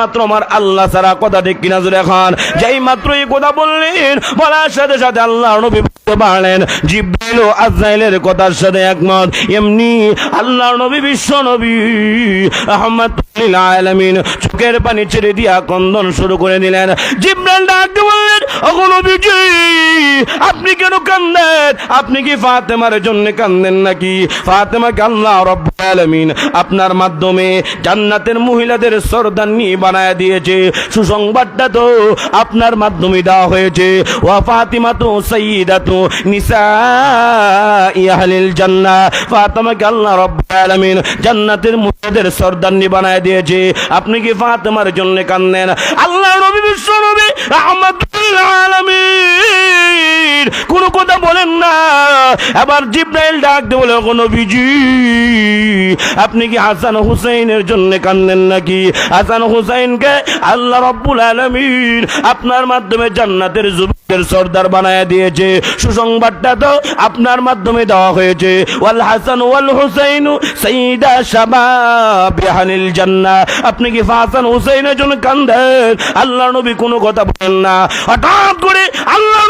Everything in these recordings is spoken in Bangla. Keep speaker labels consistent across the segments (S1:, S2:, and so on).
S1: মাত্র আমার আল্লাহ কথা ঠিক কিনা এখন। যেই মাত্র এই কথা বললেন, বলার সাথে সাথে আল্লাহ নবী পারলেন, জিব্রাইল ও আজরাইলের কথার সাথে একমত। এমনি আল্লাহ নবী, বিশ্ব নবী আহমদ আলামিন চোখের পানি ছেড়ে দিয়া কন্দন শুরু করে দিলেন। জিব্রাইল ডাকতে বললেন আপনি কেন কান্দেন? আপনি কি ফাতেমার জন্য কান্দেন নাকি? ফাতেমাকে আল্লাহ রব্বুল আলামিন আপনার মাধ্যমে জান্নাতের মহিলাদের সরদানি বানায় দিয়েছে। সুসংবাদটা তো আপনার মাধ্যমে দেওয়া হয়েছে। ওয়া ফাতিমা তো সঈদা তো নিসা ইয়াহলিল রব্বুল আলামিন জান্নাতের বানায় দিয়েছে। আপনি কি ফাতেমার জন্য কান্দেন? আল্লাহ নবী বিশ্ব নবী আলামিন। কোনো কথা বলেন না। এবার জিব্রাইল ডাক দিয়ে বলে কোনো বিজি আপনি কি হাসান হুসাইনের জন্য কান্দেন নাকি? হাসান হুসাইনকে আল্লাহ রব্বুল আলামিন আপনার মাধ্যমে জান্নাতের যুবকদের সর্দার বানায় দিয়েছে। সুসংবাদটা তো আপনার মাধ্যমে দেওয়া হয়েছে। ওয়াল হাসান ওয়াল হুসাইন সাইদা শাবাব আহলিল জান্নাহ আপনি কি হাসান হুসাইনের জন্য কান্দেন আল্লাহ নবী কোনো কথা বলেন না। হঠাৎ করে আল্লাহ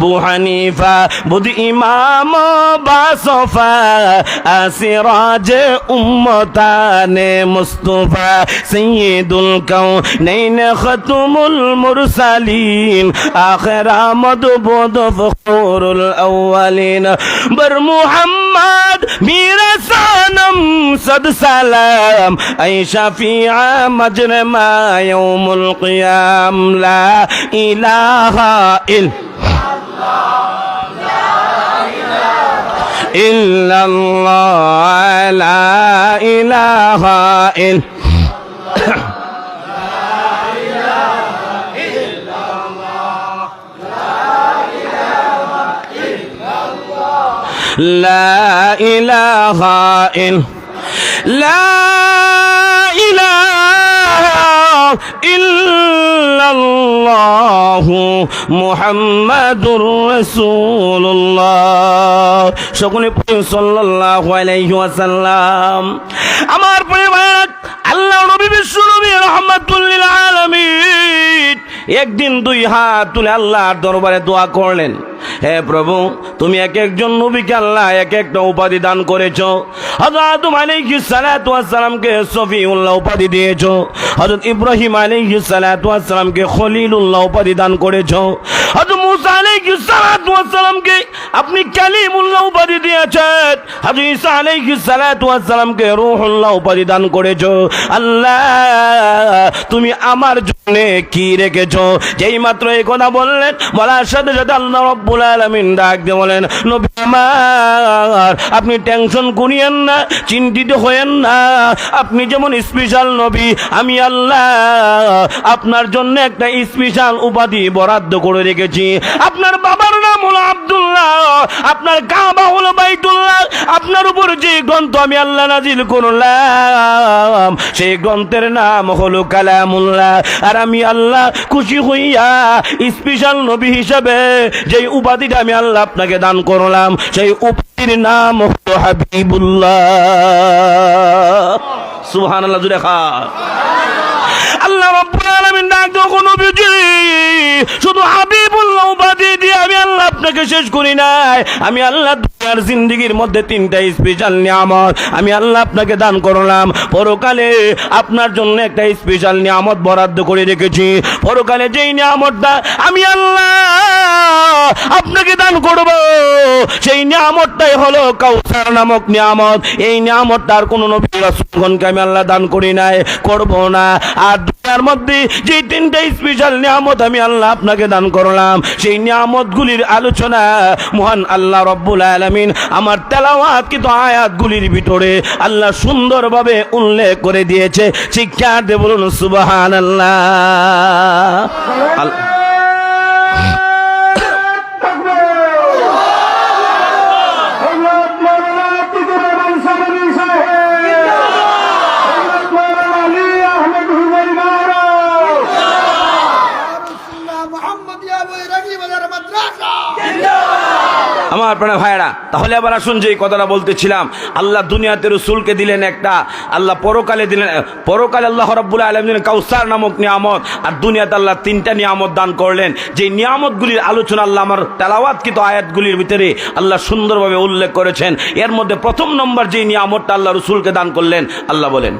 S1: বু হানিফা বুধ ইমাম বাসফা আসিরাজ উম্মতানে মুস্তফা সৈয়দুল কাউনাইন খতুমুল মুরসালিন আখিরামদ বুদ ফখরুল আউয়ালিন বর মুহাম্মদ سد سلام. أي شفيع مجرما يوم القيام. لا إله إلا إلا الله. لا إله إلا لا إله إلا الله لا إله إلا الله محمد رسول الله সকলে পড়ুন সাল্লাল্লাহু আলাইহি ওয়াসাল্লাম আমার পরিবার আল্লাহ নবী বিশ্ব নবী রহমাতুল্লিল আলামিন একদিন দুই হাত তুলে আল্লাহর দরবারে দোয়া করলেন হে প্রভু তুমি এক একজন নবীকে আল্লাহ এক একটা উপাধি দান করেছ। হযরত আলাইহিস সালাতু ওয়াস সালামকে সফিউল্লাহ উপাধি দিয়েছ। হযরত ইব্রাহিম আলাইহিস সালাতু ওয়াস সালামকে খলিলুল্লাহ উপাধি দান করেছ। হযরত মুসা আলাইহিস সালাতু ওয়াস সালামকে আপনি কালিমুল্লাহ উপাধি দিয়েছেন। হযরত ঈসা আলাইহিস সালাতু ওয়াস সালামকে রূহুল্লাহ উপাধি দান করেছ। আল্লাহ, তুমি আমার জন্য কি রেখেছো? যেই মাত্র এই কথা বললেন, বলার সাথে সাথে আল্লাহ রব্বুল আলামিন ডাক দিয়ে বলেন, নবী আমার, আপনি টেনশন করিয়েন না, চিন্তিত হয়েন না। আপনি যেমন স্পেশাল নবী, আমি আল্লাহ, আপনার জন্য একটা স্পেশাল উপাধি বরাদ্দ করে রেখেছি। আপনার কাবা হলো বাইতুল্লাহ, আপনার উপর যে গ্রন্থ আমি আল্লাহ নাজিল করলাম, সেই গ্রন্থের নাম হলো কালামুল্লাহ। আর আমি আল্লাহ খুশি হইয়া স্পেশাল নবী হিসাবে যেই উপাধিটা আমি আল্লাহ আপনাকে দান করলাম, সেই উপাধির নাম হলো হাবিবুল্লাহ। সুবহানাল্লাহ জুড়ে খা। আল্লাহ রব্বুল আলামিন ডাক যখন নবীজি, শুধু হাবিবুল্লাহ উপাধি দিয়ে আমি আল্লাহ আপনাকে শেষ করি নাই। আমি আল্লাহ দুনিয়ার জিন্দগির মধ্যে তিনটা স্পেশাল নিয়ামত। আমি আল্লাহ আপনাকে দান করলাম। পরকালে আপনার জন্য একটা স্পেশাল নিয়ামত বরাদ্দ করে রেখেছি। পরকালে যেই নিয়ামতটা আমি আল্লাহ আপনাকে দান করব। সেই নিয়ামতটাই হলো কাউসার নামক নিয়ামত, এই নিয়ামতটা আর কোনো নবী রাসূলগণকে আমি আল্লাহ দান করি নাই, করব না। আর দুনিয়ার মধ্যে যে তিনটা স্পেশাল নিয়ামত আমি আল্লাহ আপনাকে দান করলাম, সেই নিয়ামতগুলির আলোচনা মহান আল্লাহ রব্বুল আলামিন আমার তেলাওয়াত কিন্তু আয়াতগুলির ভিতরে আল্লাহ সুন্দরভাবে উল্লেখ করে দিয়েছে। শিক্ষা দে বলুন সুবহানাল্লাহ। আমার প্রাণে ভাইরা তাহলে আবার আসুন যে এই কথাটা বলতেছিলাম। আল্লাহ দুনিয়াতে রসুলকে দিলেন একটা, আল্লাহ পরকালে দিলেন, পরকালে আল্লাহ রব্বুল্লাহ আলম দিলেন কাউসার নামক নিয়ামত, আর দুনিয়াতে আল্লাহ তিনটা নিয়ামত দান করলেন। যে নিয়ামতগুলির আলোচনা আল্লাহ আমার তেলাওয়াতকৃত আয়াতগুলির ভিতরে আল্লাহ সুন্দরভাবে উল্লেখ করেছেন। এর মধ্যে প্রথম নম্বর যে নিয়ামতটা আল্লাহ রসুলকে দান করলেন, আল্লাহ বলেন,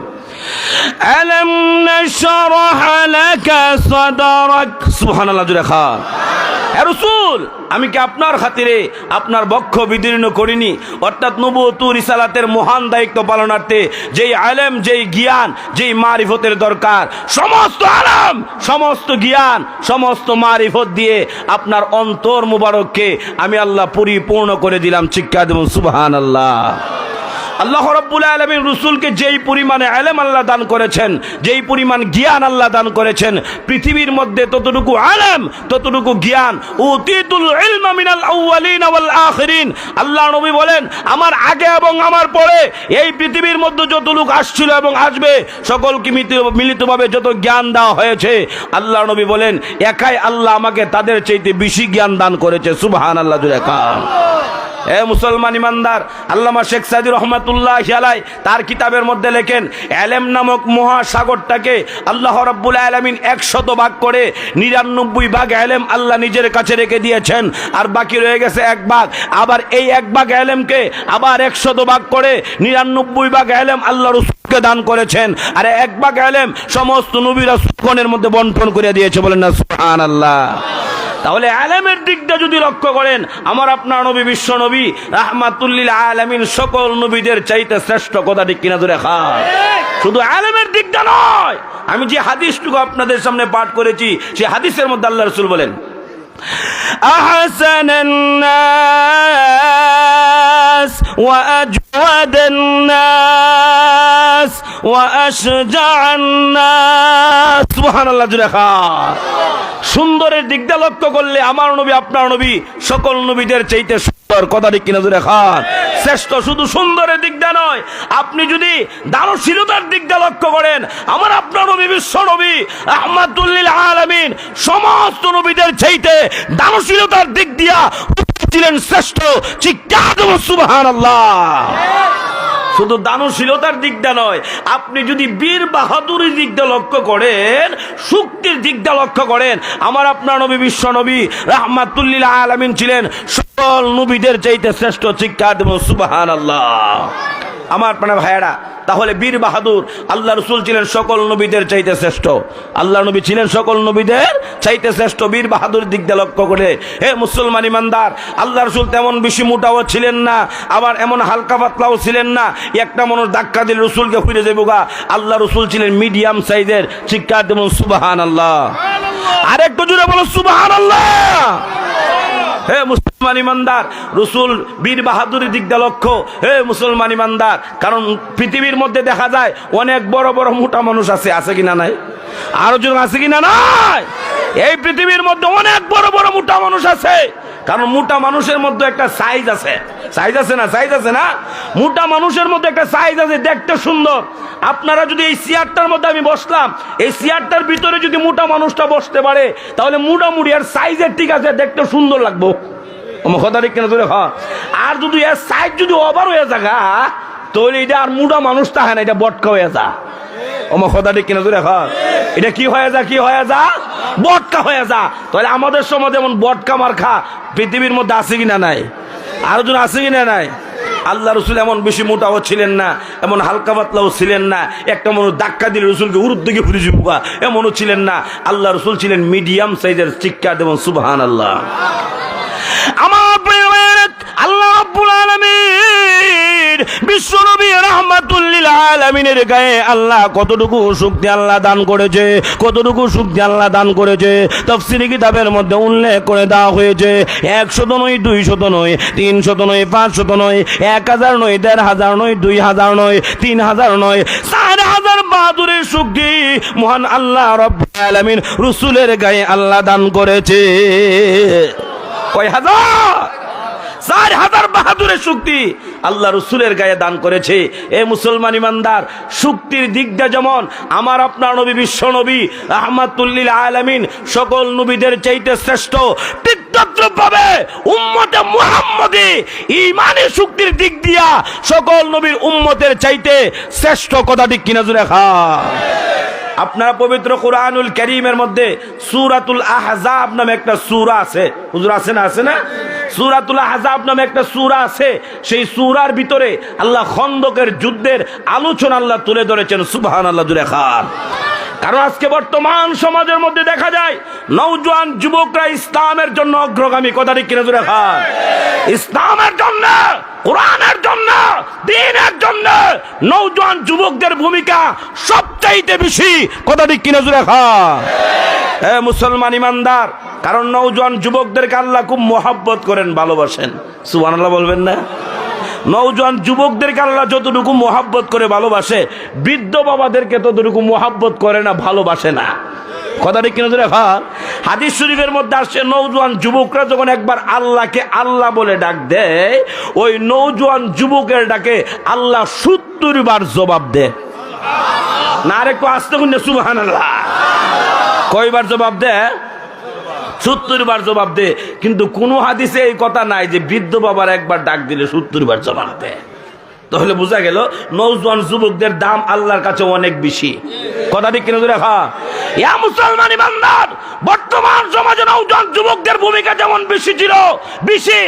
S1: আলম নশরহ লাকা সাদরাক? সুবহানাল্লাহ জুরাখা রসুল, আমি কি আপনার খাতিরে আপনার বক্ষ বিদীর্ণ করিনি? অর্থাৎ নবতু রিসালাতের মহান দায়িত্ব পালনার্থে যেই আলেম, যেই জ্ঞান, যেই মারিফতের দরকার, সমস্ত আলম, সমস্ত জ্ঞান, সমস্ত মারিফত দিয়ে আপনার অন্তর মুবারককে আমি আল্লাহ পরিপূর্ণ করে দিলাম। শিক্ষা দেব সুবহান আল্লাহ আল্লাহ রব্বুল আলমিন রসুলকে যেই পরিমাণে আলেম আল্লাহ দান করেছেন, যেই পরিমাণ জ্ঞান আল্লাহ দান করেছেন, পৃথিবীর মধ্যে ততটুকু আলেম, ততটুকু জ্ঞান আল্লাহ নবী বলেন, আমার আগে এবং আমার পরে এই পৃথিবীর মধ্যে যত লোক আসছিল এবং আসবে, সকলকে মিলিত- মিলিতভাবে যত জ্ঞান দেওয়া হয়েছে, আল্লাহ নবী বলেন, একাই আল্লাহ আমাকে তাদের চাইতে বেশি জ্ঞান দান করেছে। সুবহান আল্লাহ জুড়ে খান এ মুসলমান ইমানদার, আল্লামা শেখ সাদি রহমতুল্লাহ আলাই তার কিতাবের মধ্যে লেখেন, এলেম নামক মহাসাগরটাকে আল্লাহ রব্বুল আলমিন একশত ভাগ করে নিরানব্বই ভাগ এলেম আল্লাহ নিজের কাছে রেখে দিয়েছেন, আর বাকি রয়ে গেছে এক ভাগ। আবার এই এক ভাগ এলেমকে আবার একশত ভাগ করে নিরানব্বই ভাগ এলেম আল্লাহ রসুলকে দান করেছেন, আর এক ভাগ এলেম সমস্ত নবীরা সুখনের মধ্যে বন্টন করে দিয়েছে বলেন না সুহান আল্লাহ তাহলে আলেমের দিকটা যদি লক্ষ্য করেন আমার আপনার নবী বিশ্ব নবী রাহমাতুল্লিল আলামিন সকল নবীদের চাইতে শ্রেষ্ঠ কথা ঠিক কিনা ধরে খায় শুধু আলেমের দিকটা নয় আমি যে হাদিসটুকু আপনাদের সামনে পাঠ করেছি সেই হাদিসের মধ্যে আল্লাহ রসুল বলেন أحسن الناس وأجود الناس وأشجع الناس سبحان الله جل خير সুন্দরের দিকটা লক্ষ্য করলে আমার নবী, আপনার নবী, সকল নবীদের চাইতে সুন্দর কথা ঠিক কিনা জুড়ে খান শ্রেষ্ঠ শুধু সুন্দরের দিকটা নয়, আপনি যদি দানশীলতার দিকটা লক্ষ্য করেন, আমার আপনার নবী, বিশ্ব নবী, আহমাদুল্লিল আলামিন, সমস্ত নবীদের চাইতে দানশীলতার দিক দিয়া ছিলেন শ্রেষ্ঠ চিৎকার সুবাহান আল্লাহ শুধু দানশীলতার দিকটা নয়, আপনি যদি বীর বাহাদুরের দিকটা লক্ষ্য করেন, শক্তির দিকটা লক্ষ্য করেন, আমার আপনার নবী বিশ্ব নবী রাহমাতুল্লিল আলামিন ছিলেন, সকল নবীদের চাইতে শ্রেষ্ঠ শিক্ষা দেব সুবাহান আল্লাহ আমার প্রাণ ভাইয়েরা তাহলে বীর বাহাদুর আল্লাহ রসুল ছিলেন সকল নবীদের চাইতে শ্রেষ্ঠ। আল্লাহ নবী ছিলেন সকল নবীদের চাইতে শ্রেষ্ঠ। বীর বাহাদুর দিক দিয়ে লক্ষ্য করে হে মুসলমান ইমানদার আল্লাহ রসুল তেমন বেশি মোটাও ছিলেন না আবার এমন হালকা পাতলাও ছিলেন না। একটা মানুষ ধাক্কা দিলে রসুলকে ফিরে যাব গা। আল্লাহ রসুল ছিলেন মিডিয়াম সাইজের শিক্ষা দেবন সুবাহান আল্লাহ আরেকটু জুড়ে বলো সুবাহান আল্লাহ হে মুসলমান ইমানদার, রসুল বীর বাহাদুরের দিক লক্ষ্য। হে মুসলমান ইমানদার, কারণ পৃথিবীর মধ্যে দেখা যায় অনেক বড় বড় মোটা মানুষ আছে আছে কিনা নাই? আরও জন আছে কিনা নাই? এই পৃথিবীর মধ্যে অনেক বড় বড় মোটা মানুষ আছে। কারণ মোটা মানুষের মধ্যে একটা সাইজ আছে। সাইজ আছে না? সাইজ আছে না? মোটা মানুষের মধ্যে একটা সাইজ আছে, দেখতে সুন্দর। আপনারা যদি এই চেয়ারটার মধ্যে আমি বসলাম, এই চেয়ারটার ভিতরে যদি মোটা মানুষটা বসতে পারে, তাহলে মোটামুটি আর সাইজের ঠিক আছে, দেখতে সুন্দর লাগবো। কথা ঠিক তোরে হ্যাঁ আর যদি এর সাইজ যদি ওভার হয়ে থাকা তাহলে এটা আর মোটা মানুষ তাহে না, এটা বটকা হয়ে যা আমার কথা ঠিক এটা কি হয়ে যা কি হয়ে যা বটকা হয়ে যা আমাদের সময় যেমন বটকা মার খা পৃথিবীর মধ্যে আছে কিনা নাই? আরও জন আছে কিনা নাই? আল্লাহ রসুল এমন বেশি মোটাও ছিলেন না, এমন হালকা পাতলাও ছিলেন না, একটা মানুষ ধাক্কা দিলে রসুলকে উরুর দিকে ফুরি চুপা এমনও ছিলেন না। আল্লাহ রসুল ছিলেন মিডিয়াম সাইজের চিক্কা দেবেন সুবাহান আল্লাহ আমার আল্লাহ আব্বুল আল্লাহ রাব্বুল আলামিন বিশ্বনবী রাহমাতুল্লিল আলামিনের গায়ে আল্লাহ কতটুকু শক্তি আল্লাহ দান করেছে, কতটুকু শক্তি আল্লাহ দান করেছে, তফসিলি কিতাবের মধ্যে উল্লেখ করে দেওয়া হয়েছে, একশত নয় দুই শত নয় তিন শত নয় পাঁচ শত নয়, এক হাজার নয়, দেড় হাজার নয়, দুই হাজার নয়, তিন হাজার নয়, চার হাজার বাহাদুরের শক্তি মহান আল্লাহ রব্বুল আলামিন রসুলের গায়ে আল্লাহ দান করেছে। কয় হাজার? চার হাজার বাহাদুরের শক্তি আল্লাহ রসুলের গায়ে দান করেছে। এ মুসলমান ইমানদার, শক্তির দিকটা যেমন আমার আপনার নবী, বিশ্ব নবী আহমাতুল্লিল আলামিন, সকল নবীদের চাইতে শ্রেষ্ঠ ভাবে উম্মতে মুহাম্মদী ইমানের শক্তির দিক দিয়া সকল নবীর উম্মতের চাইতে শ্রেষ্ঠ কথা ঠিক কিনা জুড়ে খা। আপনার পবিত্র কোরআনুল করিমের মধ্যে সুরাতুল আহজাব নামে একটা সূরা আছে। হুজুর আছে না আছে না? সুরাতুল হাজাব নামে একটা সুরা আছে। সেই সুরার ভিতরে আল্লাহ খন্দকের যুদ্ধের আলোচনা আল্লাহ তুলে ধরেছেন। সুবাহান আল্লাহ দুরে খান। কারণ আজকে বর্তমান সমাজের মধ্যে দেখা যায় নৌজওয়ান যুবকরা ইসলামের জন্য অগ্রগামী। কথাটি কিনে জুড়ে খান? ইসলামের জন্য, কোরআনের জন্য, দিনের জন্য নৌজওয়ান যুবকদের ভূমিকা সবচাইতে বেশি। কথাটি কিনে জুড়ে খান? মুসলমান ইমানদার, কারণ নৌজওয়ান যুবকদেরকে আল্লাহ খুব মহাব্বত করেন, ভালোবাসেন। সুবহানাল্লাহ বলবেন না? নৌজওয়ান যুবকদেরকে আল্লাহ যতটুকু মোহাব্বত করে ভালোবাসে, বৃদ্ধ বাবাদেরকে ততটুকু মোহাব্বত করে না, ভালোবাসে না। কথাটা কিনে ধরে ভা হাদিস শরীফের মধ্যে আসছে নৌজওয়ান যুবকরা যখন একবার আল্লাহকে আল্লাহ বলে ডাক দেয়, ওই নৌজওয়ান যুবকের ডাকে আল্লাহ সত্তর বার জবাব দেয় না আর একটু আসতে শুনে সুবাহান আল্লাহ কয়বার জবাব দেয় সত্তর বার জবাব দে। কিন্তু কোনো হাদিসে এই কথা নাই যে বৃদ্ধ বাবার একবার ডাক দিলে সত্তর বার জবাব দে। তাহলে বোঝা গেল নৌজওয়ান যুবকদের দাম আল্লাহর কাছে অনেক বেশি। কথা ঠিক কিনা দেখা ইয়া বর্তমান সমাজে যুবকদের ভূমিকা যেমন বেশি ছিল, বেশি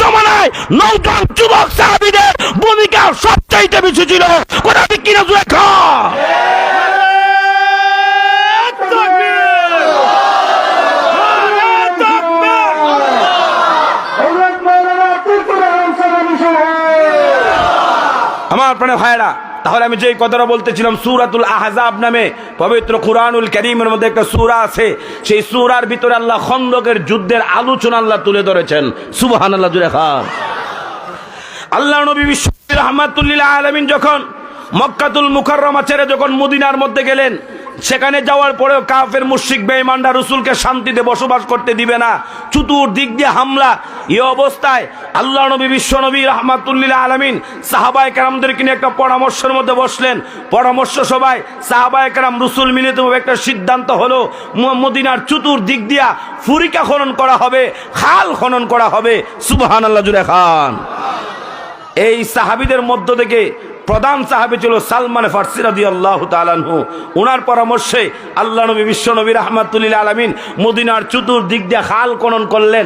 S1: জমানায় সাহাবীদের ভূমিকা সবচাইতে বেশি ছিল। কথা ঠিক কিনা দেখা আমার প্রাণে ভাইরা তাহলে আমি যে কথাটা বলতেছিলাম, সুরাতুল আহজাব নামে পবিত্র কুরআনুল করিমের মধ্যে একটা সুরা আছে। সেই সুরার ভিতরে আল্লাহ খন্দকের যুদ্ধের আলোচনা আল্লাহ তুলে ধরেছেন। সুবহানাল্লাহ জুড়ে খান। আল্লাহ নবী বিশ্ব রহমাতুল্লিল আলমিন যখন মক্কাতুল মুখারমা ছেড়ে যখন মুদিনার মধ্যে গেলেন সেখানে যাওয়ার পরেও কাফের, মুশরিক, বেঈমানরা রসুলকে শান্তিতে বসবাস করতে দিবে না। চতুর দিক দিয়ে হামলা। এ অবস্থায় আল্লাহ নবী, বিশ্ব নবী, রহমাতুল্লিল আলমিন সাহাবায় কারামদেরকে নিয়ে একটা পরামর্শের মধ্যে বসলেন। পরামর্শ সবাই সাহাবায় কারাম রসুল মিলিতভাবে একটা সিদ্ধান্ত হলো মদিনার চতুর দিক দিয়া ফুরিকা খনন করা হবে, খাল খনন করা হবে। সুবহান আল্লাহ জুড়ে খান। এই সাহাবিদের মধ্য থেকে প্রধান সাহাবি ছিল সালমান ফার্সিরাদি আল্লাহ তালানহু ওনার পরামর্শে আল্লাহ নবী, বিশ্ব নবী রহমাতুল্লিল আলমিন মদিনার চতুর্দিক দিয়ে খাল খনন করলেন।